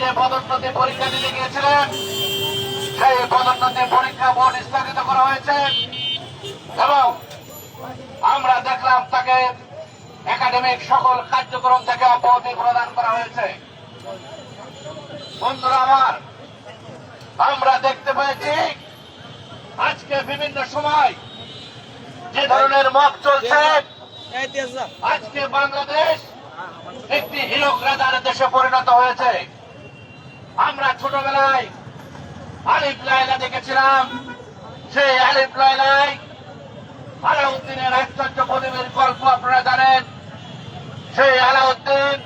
যে পদোন্নতি পরীক্ষা দিতে গিয়েছিলেন, সেই পদোন্নতি পরীক্ষা বোর্ড স্থগিত করা হয়েছে। এবং আমরা দেখলাম তাকে একাডেমিক সকল কার্যক্রম থেকে অব্যাহতি প্রদান করা হয়েছে। বন্ধুরা আমার, আমরা দেখতে পেয়েছি, আজকে বিভিন্ন সময় যে ধরনের মত চলছে, আজকে বাংলাদেশ একটি হিরক রাজার দেশে পরিণত হয়েছে। আমরা ছোটবেলায় আলিফ লাইলা দেখেছিলাম। সেই আলিফ লাইলাই আলাউদ্দিনের আশ্চর্য প্রদীপের গল্প আপনারা জানেন। সেই আলাউদ্দিন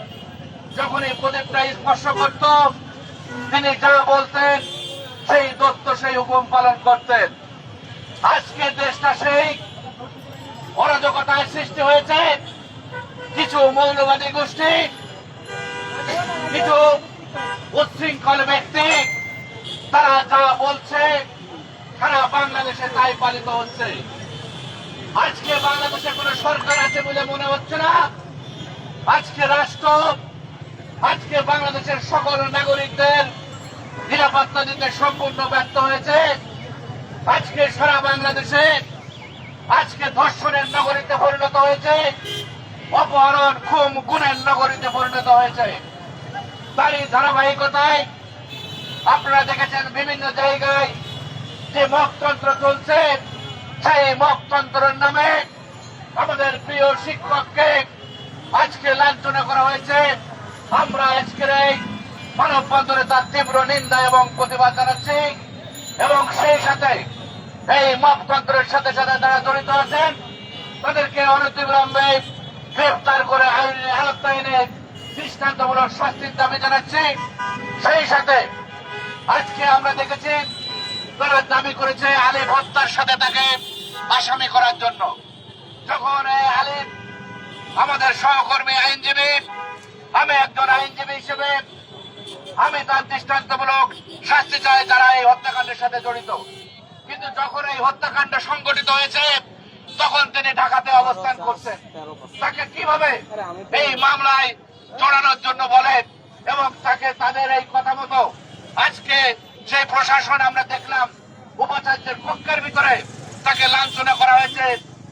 যখন এই প্রদীপটা স্পর্শ করত, তিনি যা বলতেন সেই দত্ত সেই হুকুম পালন করতেন। আজকে দেশটা সেই অরাজকতায় সৃষ্টি হয়েছে। কিছু মৌলবাদী গোষ্ঠী, কিছু উচ্ছৃঙ্খল ব্যক্তি, তারা যা বলছে, সারা বাংলাদেশে তাই পালিত হচ্ছে। আজকে বাংলাদেশে কোন সরকার আছে বলে মনে হচ্ছে না? আজকে রাষ্ট্র, আজকে বাংলাদেশের সকল নাগরিকদের নিরাপত্তা দিতে সম্পূর্ণ ব্যর্থ হয়েছে। আজকে সারা বাংলাদেশে, আজকে ধর্ষণের নগরীতে পরিণত হয়েছে, অপহরণ খুম গুণের নগরীতে পরিণত হয়েছে। তারই ধারাবাহিকতায় আপনারা দেখেছেন বিভিন্ন জায়গায় যে মকতন্ত্র চলছে, সেই মকতন্ত্রের নামে আমাদের প্রিয় শিক্ষককে আজকে লাঞ্ছনা করা হয়েছে। আমরা আজকের এই মানববন্ধনে তার তীব্র নিন্দা এবং প্রতিবাদ জানাচ্ছি এবং সেই সাথে এই মকতন্ত্রের সাথে সাথে যারা জড়িত আছেন, তাদেরকে অনতিবিলম্বে গ্রেফতার করে আইনের আওতায় এনে দৃষ্টান্তমূলক শাস্তির দাবি জানাচ্ছি। সেই সাথে আজকে আমরা দেখেছি তারা দাবি করেছে আলিফ হত্যার সাথে তাকে আসামি করার জন্য। যখন এই আমাদের সহকর্মী আইনজীবী, আমি একজন আইনজীবী হিসেবে আমি তার দৃষ্টান্তমূলক শাস্তি চাই, যারা এই হত্যাকাণ্ডের সাথে জড়িত। কিন্তু যখন এই হত্যাকাণ্ড সংগঠিত হয়েছে, তখন তিনি ঢাকাতে অবস্থান করছেন। তাকে কীভাবে এই মামলায় জড়ানোর জন্য বলেন এবং তাকে তাদের এই কথা মতো আজকে সেই প্রশাসন আমরা দেখলাম, উপাচার্যের কক্ষের ভিতরে তাকে লাঞ্ছনা করা হয়েছে,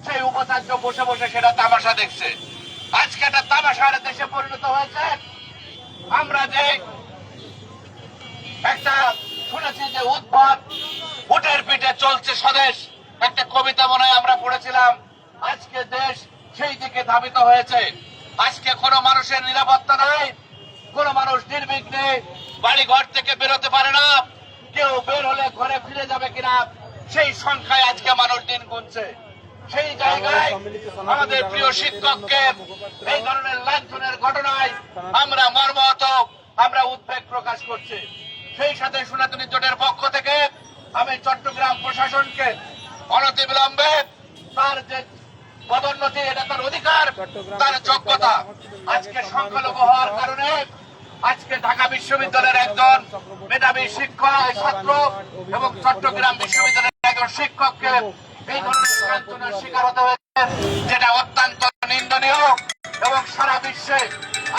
সেই উপাচার্য বসে বসে সেটা তামাশা দেখছে। আজকে একটা তামাশার দেশে পরিণত হয়েছে। আমরা যে একটা শুনেছি যে উদ্ভব উটের পিঠে চলছে স্বদেশ। একটা কবিতা মনে আমরা পড়েছিলাম, আজকে দেশ সেই দিকে ধাবিত হয়েছে। আজকে কোনো মানুষের নিরাপত্তা নাই। কোন মানুষ নির্বিঘ্নে বাড়ি ঘর থেকে বেরোতে পারে না। কেউ বের হলে ঘরে ফিরে যাবে কিনা, সেই সংখ্যায় আজকে মানুষ দিন গুনছে। সেই জায়গায় আমাদের প্রিয় শিক্ষককে এই ধরনের লাঞ্ছনের ঘটনায় আমরা মর্মত আমরা উদ্বেগ প্রকাশ করছি। সেই সাথে সনাতনী জোটের পক্ষ থেকে আমি চট্টগ্রাম প্রশাসনকে অনতিবিলম্বে তার যে পদোন্নতি এটা তার অধিকার তার যোগ্যতা আজকে সংখ্যালঘু হওয়ার কারণে আজকে ঢাকা বিশ্ববিদ্যালয়ের একজন মেধাবী শিক্ষক ছাত্র এবং চট্টগ্রাম বিশ্ববিদ্যালয়ের একজন শিক্ষককে এই ধরনের শিকার হতে হয়েছে যেটা অত্যন্ত নিন্দনীয় এবং সারা বিশ্বে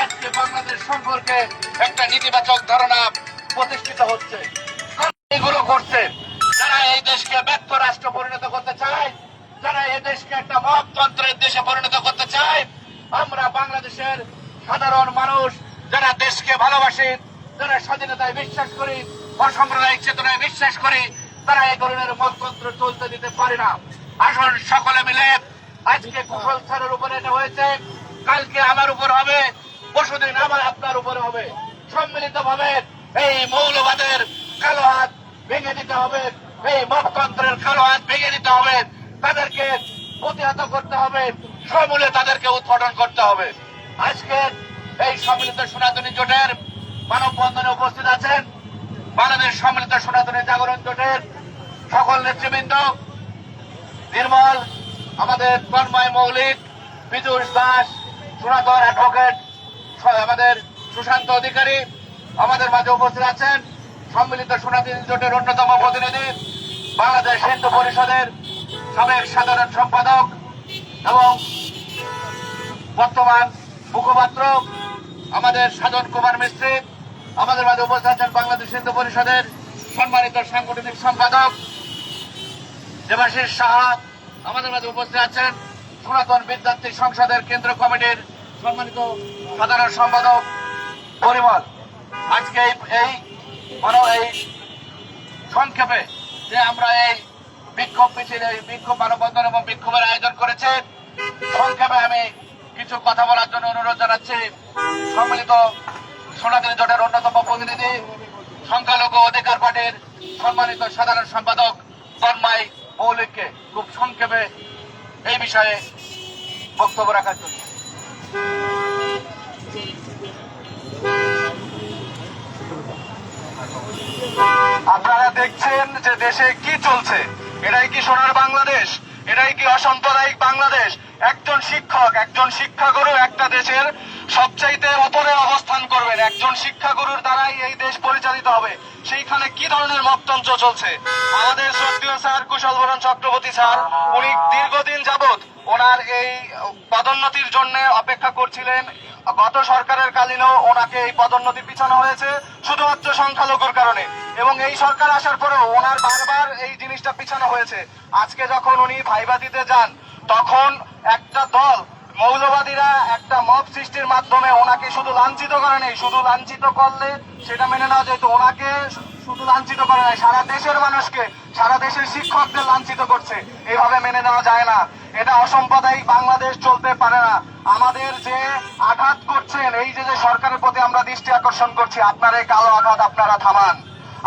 আজকে বাংলাদেশ সম্পর্কে একটা নেতিবাচক ধারণা প্রতিষ্ঠিত হচ্ছে। এগুলো করছে যারা এই দেশকে ব্যর্থ রাষ্ট্র পরিণত করতে চায় যারা এই দেশকে একটা মহতন্ত্রের দেশে পরিণত করতে চায়, আমরা বাংলাদেশের সাধারণ মানুষ যারা দেশকে ভালোবাসি, যারা স্বাধীনতায় বিশ্বাস করি, অসাম্প্রদায়িক চেতনায় বিশ্বাস করি, তারা এই ধরনের মততন্ত্র চলতে দিতে পারে না। আসুন সকলে মিলে আজকে কুশল স্যারের উপরে এটা হয়েছে। কালকে আমার উপর হবে, পরশুদিন আমার আপনার উপরে হবে। সম্মিলিত ভাবে এই মৌলবাদের কালো হাত ভেঙে দিতে হবে, এই মততন্ত্রের কালো হাত ভেঙে দিতে হবে। তাদেরকে প্রতিহত করতে হবে, সমূলে তাদেরকে উৎপাদন করতে হবে। আজকে এই সম্মিলিত সনাতনী জোটের মানববন্ধনে উপস্থিত আছেন বাংলাদেশ সম্মিলিত সনাতনী জাগরণ জোটের সকল নেতৃবৃন্দ, নির্মল, আমাদের তন্ময় মৌলিক বিদুষ দাস সনাতন অ্যাডভোকেট আমাদের সুশান্ত অধিকারী, আমাদের মাঝে উপস্থিত আছেন সম্মিলিত সনাতনী জোটের অন্যতম প্রতিনিধি, বাংলাদেশ হিন্দু পরিষদের সাবেক সাধারণ সম্পাদক এবং বর্তমান মুখপাত্র, আমাদের সাধন কুমার মিস্ত্রি, আমাদের মাঝে উপস্থিত আছেন বাংলাদেশ হিন্দু পরিষদের সম্মানিত সাংগঠনিক সম্পাদক দেবাশিস সাহা, আমাদের মাঝে উপস্থিত আছেন সনাতন বিদ্যার্থী সংসদের কেন্দ্র কমিটির সম্মানিত সাধারণ সম্পাদক পরিমল। আজকে এই- এই সংক্ষেপে যে আমরা এই বিক্ষোভ মিছিল, বিক্ষোভ মানববন্ধন এবং বিক্ষোভের আয়োজন করেছে। সংক্ষেপে আমি কিছু কথা বলার জন্য অনুরোধ জানাচ্ছি। সম্মিলিত সনাতনী জোটের অন্যতম প্রতিনিধি, সংখ্যালঘু অধিকার পার্টির সম্মানিত সাধারণ সম্পাদক তন্ময় মৌলিককে খুব সংক্ষেপে এই বিষয়ে বক্তব্য রাখার জন্য। আপনারা দেখছেন যে দেশে কি চলছে। এটাই কি সোনার বাংলাদেশ? এটাই কি অসাম্প্রদায়িক বাংলাদেশ? একজন শিক্ষক, একজন শিক্ষাগুরু একটা দেশের সবচাইতে উপরে অবস্থান করবেন। একজন শিক্ষাগুরুর দ্বারাই এই দেশ পরিচালিত হবে। সেইখানে কি ধরনের মততন্ত্র চলছে? আমাদের শ্রদ্ধীয় স্যার কুশল বরণ চক্রবর্তী স্যার, উনি দীর্ঘদিন যাবত ওনার এই পদোন্নতির জন্য অপেক্ষা করছিলেন। গত সরকারের কালীনও ওনাকে এই পদোন্নতি পিছানো হয়েছে শুধুমাত্র সংখ্যালঘুর কারণে। এবং এই সরকার আসার পরেও ওনার বারবার এই জিনিসটা পিছানো হয়েছে। আজকে যখন উনি ভাইবা দিতে যান, তখন একটা দল, মৌলবাদীরা একটা মব সৃষ্টির মাধ্যমে ওনাকে শুধু লাঞ্ছিত করে নেই, শুধু লাঞ্ছিত করলে সেটা মেনে নেওয়া যেত ওনাকে শুধু লাঞ্ছিত করে নাই, সারা দেশের মানুষকে, সারা দেশের শিক্ষকদের লাঞ্ছিত করছে। এভাবে মেনে নেওয়া যায় না। এটা অসাম্প্রদায়িক বাংলাদেশ চলতে পারে না। আমাদের যে আঘাত করছেন, এই যে যে সরকারের প্রতি আমরা দৃষ্টি আকর্ষণ করছি, আপনার এই কালো আঘাত আপনারা থামান।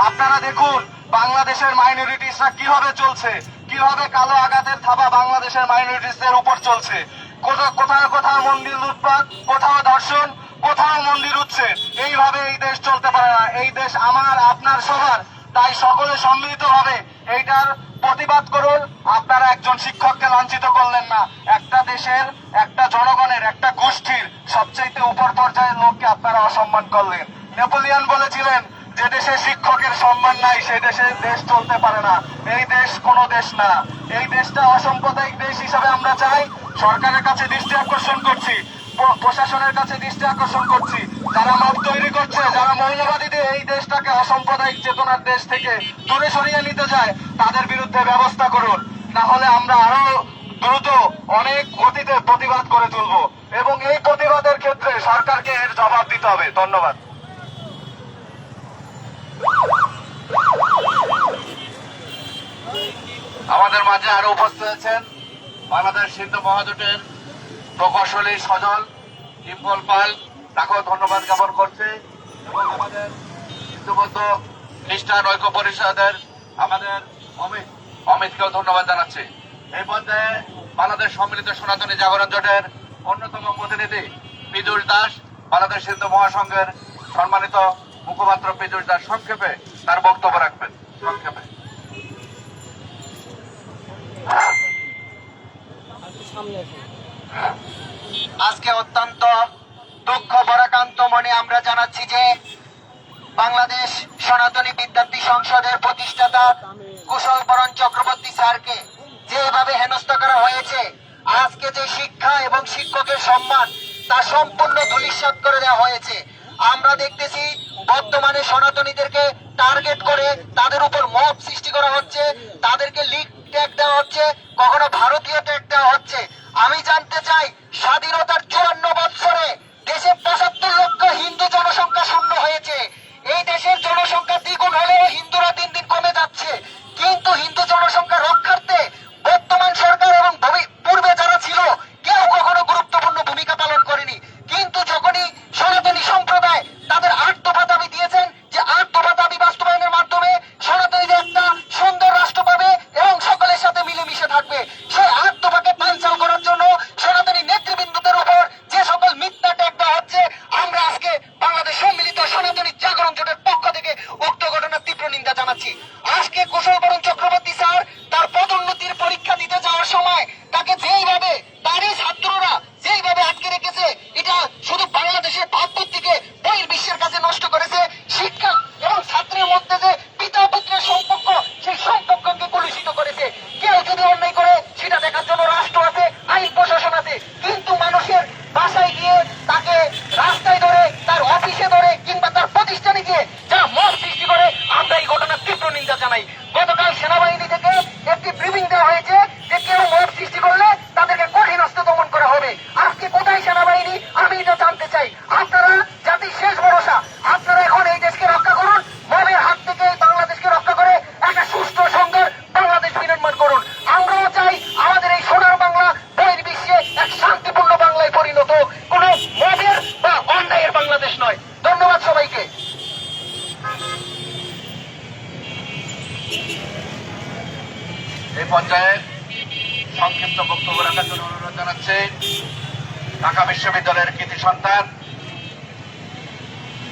আপনারা দেখুন, বাংলাদেশের মাইনরিটিসরা কীভাবে চলছে, কীভাবে কালো আঘাতের থাবা বাংলাদেশের মাইনরিটিসদের উপর চলছে। কোথাও কোথাও মন্দির লুটপাট, কোথাও ধর্ষণ, কোথাও মন্দির উঠছে এইভাবে এই দেশ চলতে পারে না। এই দেশ আমার, আপনার সবার। তাই সকলে সম্মিলিত ভাবে এইটার প্রতিবাদ করুন, আপনারা একজন শিক্ষককে লাঞ্ছিত করলেন না। একটা দেশের, একটা জনগণের, একটা গোষ্ঠীর সবচেয়ে উপর পর্যায়ের লোককে আপনারা অসম্মান করলেন। নেপোলিয়ন বলেছিলেন, যে দেশে শিক্ষকের সম্মান নাই সেই দেশে দেশ চলতে পারে না। এই দেশ কোনো দেশ না। এই দেশটা অসাম্প্রদায়িক দেশ হিসাবে আমরা চাই। সরকারের কাছে দৃষ্টি আকর্ষণ করছি প্রশাসনের কাছে দৃষ্টি আকর্ষণ করছি। যারা মত তৈরি করছে, যারা মৌলবাদীদের এই দেশটাকে অসাম্প্রদায়িক চেতনার দেশ থেকে দূরে সরিয়ে নিতে চায়, তাদের বিরুদ্ধে ব্যবস্থা করুন। না হলে আমরা আরও দ্রুত অনেক গতিতে প্রতিবাদ করে তুলব। এবং এই প্রতিবাদের ক্ষেত্রে সরকারকে এর জবাব দিতে হবে। ধন্যবাদ। আমাদের মাঝে আরও উপস্থিত আছেন বাংলাদেশ হিন্দু মহাজোটের প্রকৌশলী সজল ইম্পল পাল তাকেও ধন্যবাদ জ্ঞাপন করছে এবং আমাদের খ্রিস্টান ঐক্য পরিষদের আমাদের অমিত অমিতকেও ধন্যবাদ জানাচ্ছি। এই পর্যায়ে বাংলাদেশ সম্মিলিত সনাতনী জাগরণ জোটের অন্যতম প্রতিনিধি পিজুল দাস বাংলাদেশ হিন্দু মহাসংঘের সম্মানিত মুখপাত্র পিজুল দাস সংক্ষেপে তার বক্তব্য রাখবেন। সংক্ষেপে। আজকে অত্যন্ত দুঃখ বরাকান্ত মনে আমরা জানাচ্ছি যে বাংলাদেশ সনাতনী বিদ্যার্থী সংসদের প্রতিষ্ঠাতা কুশল বরণ চক্রবর্তী স্যারকে যেভাবে হেনস্থা করা হয়েছে, আজকে যে শিক্ষা এবং শিক্ষকের সম্মান, তা সম্পূর্ণ ধূলিসাৎ করে দেওয়া হয়েছে। আমরা দেখতেছি বর্তমানে সনাতনীদেরকে টার্গেট করে তাদের উপর মব সৃষ্টি করা হচ্ছে, তাদেরকে লিগ ট্যাগ দেওয়া হচ্ছে, কখনো ভারতীয় ট্যাগ দেওয়া হচ্ছে। আমি জানতে চাই স্বাধীনতার যেইভাবে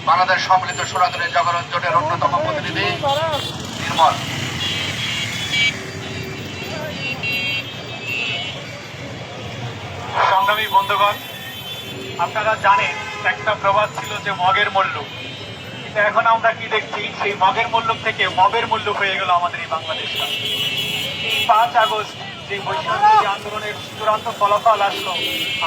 বাংলাদেশ সম্মিলিত সনাতনী জাগরণ জোটের অন্যতম প্রতিনিধি নির্মল। সংগ্রামী বন্ধুগণ, আপনারা জানেন, একটা প্রবাদ ছিল যে মগের মূল্য কিন্তু এখন আমরা কি দেখছি, সেই মগের মূল্য থেকে মবের মূল্য হয়ে গেল আমাদের এই বাংলাদেশটা। পাঁচ আগস্ট যে বৈষম্য আন্দোলনের চূড়ান্ত ফলাফল আসলো।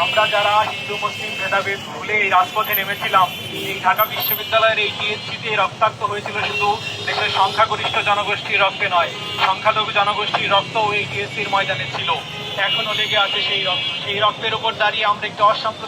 আমরা যারা হিন্দু, মুসলিম ভেদাভেদ ভুলে এই রাজপথে নেমেছিলাম, এই ঢাকা বিশ্ববিদ্যালয়ের এই টিএসসিতে রক্তাক্ত হয়েছিল শুধু দেশের সংখ্যাগরিষ্ঠ জনগোষ্ঠীর রক্তে নয়, সংখ্যালঘু জনগোষ্ঠীর রক্তও এই টিএসসির ময়দানে ছিল। এখনও লেগে আছে সেই রক্ত। সেই রক্তের উপর দাঁড়িয়ে আমরা একটি অসাম্প্রদায়িক